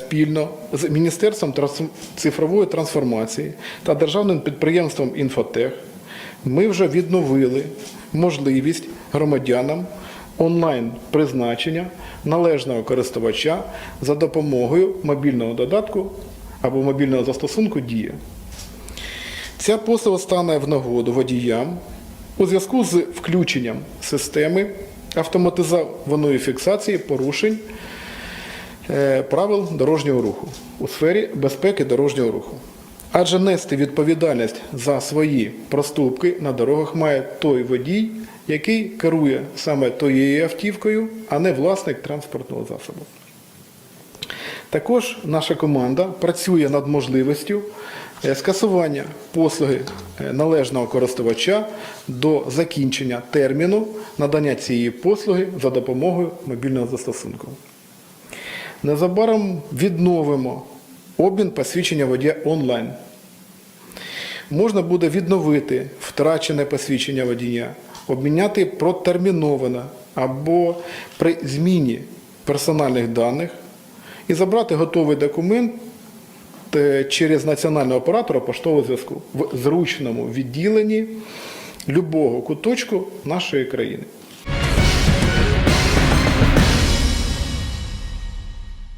Спільно з Міністерством цифрової трансформації та державним підприємством Інфотех ми вже відновили можливість громадянам онлайн призначення належного користувача за допомогою мобільного додатку або мобільного застосунку Дія. Ця послуга стане в нагоду водіям у зв'язку з включенням системи автоматизованої фіксації порушень правил дорожнього руху у сфері безпеки дорожнього руху. Адже нести відповідальність за свої проступки на дорогах має той водій, який керує саме тією автівкою, а не власник транспортного засобу. Також наша команда працює над можливістю е, скасування послуги е, належного користувача до закінчення терміну надання цієї послуги за допомогою мобільного застосунку. Незабаром відновимо обмін посвідчення водія онлайн. Можна буде відновити втрачене посвідчення водія, обміняти протерміноване або при зміні персональних даних і забрати готовий документ е, через національного оператора поштового зв'язку в зручному відділенні любого куточку нашої країни.